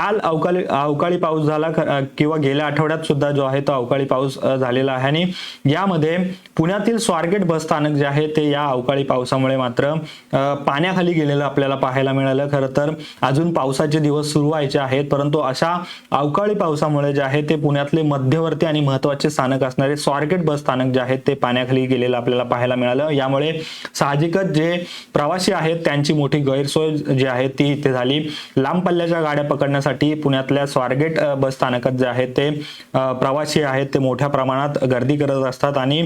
काल अवकाळी अवकाळी पाऊस झाला किंवा गेल्या आठवड्यात सुद्धा जो आहे तो अवकाळी पाऊस झालेला आहे. आणि यामध्ये पुण्यातील स्वारगेट बस स्थानक जे आहे ते या अवकाळी पावसामुळे मात्र पाण्याखाली गेलेलं आपल्याला पाहायला मिळालं. खरं तर अजून पावसाचे दिवस सुरू व्हायचे आहेत परंतु अशा अवकाळी पावसामुळे जे आहे ते पुण्यातले मध्यवर्ती आणि महत्त्वाचे स्थानक असणारे स्वारगेट बस स्थानक जे आहेत ते पाण्याखाली गेलेलं आपल्याला पाहायला मिळालं. यामुळे साहजिकच जे प्रवासी आहेत त्यांची मोठी गैरसोय जी आहे ती इथे झाली. लांब पल्ल्याच्या गाड्या पकडण्यासाठी पुण्यातल्या स्वारगेट बसस्थानकात बस स्थानकात जे आहे ते प्रवासी आहेत ते मोठ्या प्रमाणात गर्दी करत असतात आणि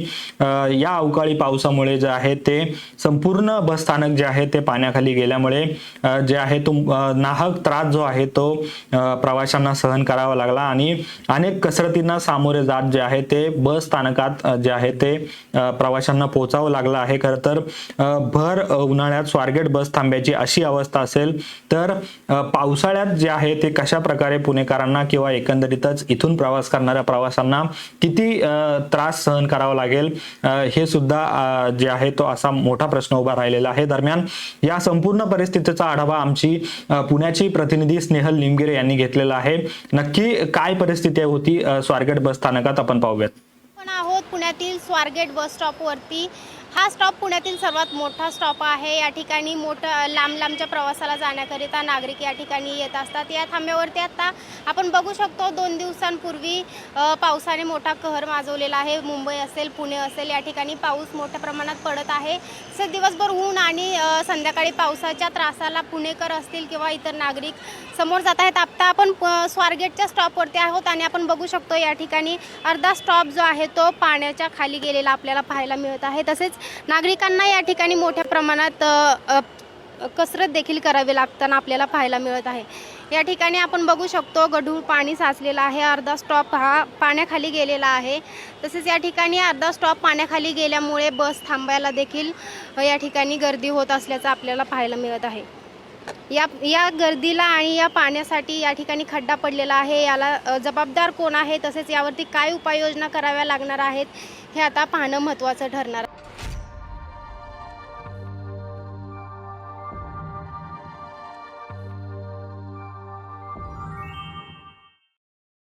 या अवकाळी पावसामुळे जे आहे ते संपूर्ण बस स्थानक जे आहे ते पाण्याखाली गेल्यामुळे जे आहे तो नाहक त्रास जो आहे तो प्रवाशांना सहन करावा लागला आणि अनेक कसरतींना सामोरे जात जे आहे ते बस स्थानकात जे आहे ते प्रवाशांना पोहोचावं लागलं आहे. खरं तर भर उन्हाळ्यात स्वारगेट बस थांब्याची अशी अवस्था असेल तर पावसाळ्यात जे आहे ते कशा प्रकारे पुणेकरांना किंवा एकंदरीतच इथून प्रवास करणाऱ्या प्रवाशांना किती त्रास सहन करावा लागेल हे सुद्धा जे आहे तो असा मोठा प्रश्न उभा राहिलेला आहे. दरम्यान या संपूर्ण परिस्थितीचा आढावा आमची पुण्याची प्रतिनिधी स्नेहल निमगिरे यांनी घेतलेला आहे. नक्की काय परिस्थिती होती स्वारगेट बस स्थानकात आपण पाहूयात. आपण आहोत पुण्यातील स्वारगेट बस स्टॉपवरती. हा स्टॉप पुण्यातील सर्वात मोठा स्टॉप आहे. या ठिकाणी मोठं लांब लांबच्या प्रवासाला जाण्याकरिता नागरिक या ठिकाणी येत असतात. या थांब्यावरती आत्ता आपण बघू शकतो दोन दिवसांपूर्वी पावसाने मोठा कहर माजवलेला आहे. मुंबई असेल पुणे असेल या ठिकाणी पाऊस मोठ्या प्रमाणात पडत आहे. तसेच दिवसभर ऊन आणि संध्याकाळी पावसाच्या त्रासाला पुणेकर असतील किंवा इतर नागरिक समोर जात आहेत. आत्ता आपण स्वारगेटच्या स्टॉपवरती आहोत आणि आपण बघू शकतो या ठिकाणी अर्धा स्टॉप जो आहे तो पाण्याच्या खाली गेलेला आपल्याला पाहायला मिळत आहे. तसेच नागरिकांना या ठिकाणी मोठ्या प्रमाणात कसरत देखील करावी लागताना आपल्याला पाहायला मिळत आहे. या ठिकाणी आपण बघू शकतो गढूळ पाणी साचलेलं आहे. अर्धा स्टॉप हा पाण्याखाली गेलेला आहे. तसेच या ठिकाणी अर्धा स्टॉप पाण्याखाली गेल्यामुळे बस थांबायला देखील या ठिकाणी गर्दी होत असल्याचं आपल्याला पाहायला मिळत आहे. या या गर्दीला आणि या पाण्यासाठी या ठिकाणी खड्डा पडलेला आहे. याला जबाबदार कोण आहे? तसेच यावरती काय उपाययोजना कराव्या लागणार आहेत? हे आता पाहणं महत्त्वाचं ठरणार आहे.